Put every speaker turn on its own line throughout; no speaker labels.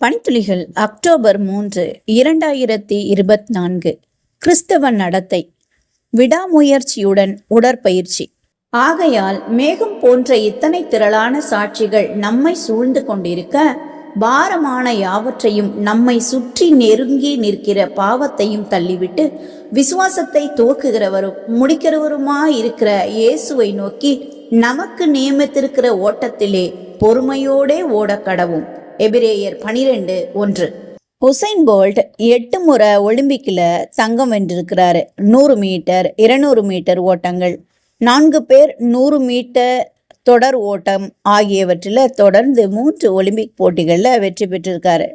பனித்துளிகள் October மூன்று இரண்டாயிரத்தி இருபத்தி நான்கு கிறிஸ்தவ நடத்தை. விடாமுயற்சியுடன் உடற்பயிற்சி. ஆகையால் மேகம் போன்ற இத்தனை திரளான சாட்சிகள் நம்மை சூழ்ந்து கொண்டிருக்க பாரமான யாவற்றையும் நம்மை சுற்றி நெருங்கி நிற்கிற பாவத்தையும் தள்ளிவிட்டு விசுவாசத்தை துவக்குகிறவரும் முடிக்கிறவருமாயிருக்கிற இயேசுவை நோக்கி நமக்கு நியமித்திருக்கிற ஓட்டத்திலே பொறுமையோடே ஓடக் கடவும் எபிரேயர் பனிரெண்டு ஒன்று. உசைன் போல்ட் எட்டு முறை ஒலிம்பிக்கில் தங்கம் வென்றிருக்கிறாரு. நூறு மீட்டர் இருநூறு மீட்டர் ஓட்டங்கள். நான்கு பேர் நூறு மீட்டர் தொடர் ஓட்டம் ஆகியவற்றில் தொடர்ந்து மூன்று ஒலிம்பிக் போட்டிகளில் வெற்றி பெற்றிருக்காரு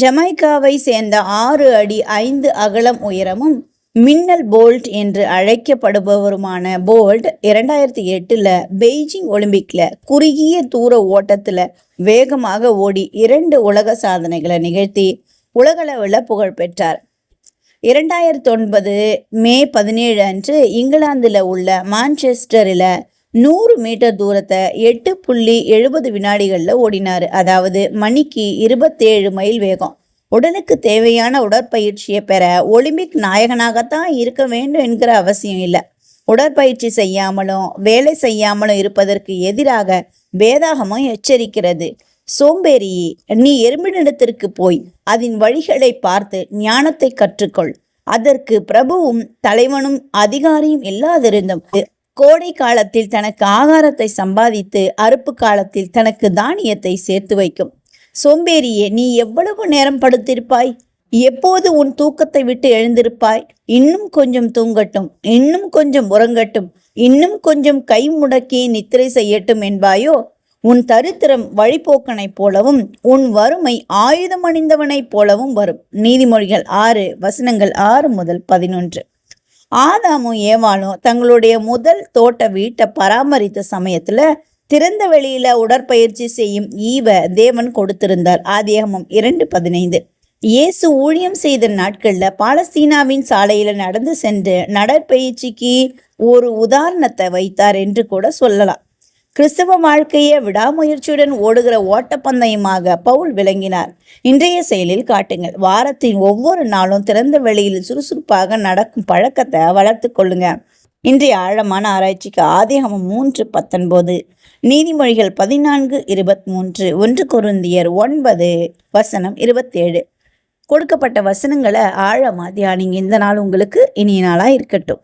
ஜமைக்காவை சேர்ந்த ஆறு அடி ஐந்து அகலம் உயரமும் மின்னல் போல்ட் என்று அழைக்கப்படுபவருமான போல்ட் இரண்டாயிரத்தி எட்டில் பெய்ஜிங் ஒலிம்பிக்கில் குறுகிய தூர ஓட்டத்தில் வேகமாக ஓடி இரண்டு உலக சாதனைகளை நிகழ்த்தி உலகளவில் புகழ் பெற்றார். இரண்டாயிரத்தி ஒன்பது மே பதினேழு அன்று இங்கிலாந்தில் உள்ள மான்செஸ்டரில் நூறு மீட்டர் தூரத்தை எட்டு புள்ளி எழுபது வினாடிகளில் ஓடினார். அதாவது மணிக்கு இருபத்தேழு மைல் வேகம். உடலுக்கு தேவையான உடற்பயிற்சியை பெற ஒலிம்பிக் நாயகனாகத்தான் இருக்க வேண்டும் என்கிற அவசியம் இல்லை. உடற்பயிற்சி செய்யாமலும் வேலை செய்யாமலும் இருப்பதற்கு எதிராக வேதாகமும் எச்சரிக்கிறது. சோம்பேறி நீ எறும்பினிடத்திற்கு போய் அதன் வழிகளை பார்த்து ஞானத்தை கற்றுக்கொள். அதற்கு பிரபுவும் தலைவனும் அதிகாரியும் இல்லாதிருந்தும் கோடை காலத்தில் தனக்கு ஆகாரத்தை சம்பாதித்து அறுப்பு காலத்தில் தனக்கு தானியத்தை சேர்த்து வைக்கும். சோம்பேறியே நீ எவ்வளவு நேரம் படுத்திருப்பாய்? எப்போது உன் தூக்கத்தை விட்டு எழுந்திருப்பாய்? இன்னும் கொஞ்சம் தூங்கட்டும் இன்னும் கொஞ்சம் உறங்கட்டும் இன்னும் கொஞ்சம் கை முடக்கி நித்திரை செய்யட்டும் என்பாயோ? உன் தரித்திரம் வழிபோக்கனைப் போலவும் உன் வறுமை ஆயுதம் அணிந்தவனைப் போலவும் வரும். நீதிமொழிகள் ஆறு வசனங்கள் ஆறு முதல் பதினொன்று. ஆதாமும் ஏவாளும் தங்களுடைய முதல் தோட்ட வீட்டை பராமரித்த சமயத்தில் திறந்த வெளியில உடற்பயிற்சி செய்யும் ஈவ தேவன் கொடுத்திருந்தார். ஆதியாகமம் இரண்டு பதினைந்து. இயேசு ஊழியம் செய்த நாட்கள்ல பாலஸ்தீனாவின் சாலையில நடந்து சென்று நடற்பயிற்சிக்கு ஒரு உதாரணத்தை வைத்தார் என்று கூட சொல்லலாம். கிறிஸ்தவ வாழ்க்கையை விடாமுயற்சியுடன் ஓடுகிற ஓட்டப்பந்தயமாக பவுல் விளங்கினார். இன்றைய செயலில் காட்டுங்கள். வாரத்தின் ஒவ்வொரு நாளும் திறந்த வெளியில் சுறுசுறுப்பாக நடக்கும் பழக்கத்தை வளர்த்து கொள்ளுங்க. இன்றைய ஆழமான ஆராய்ச்சிக்கு ஆதிகமம் மூன்று பத்தொன்பது. நீதிமொழிகள் பதினான்கு இருபத்தி மூன்று ஒன்று குருந்தியர் ஒன்பது வசனம் இருபத்தேழு. கொடுக்கப்பட்ட வசனங்களை ஆழமாக தியானிங்க. இந்த நாள் உங்களுக்கு இனிய நாளாக இருக்கட்டும்.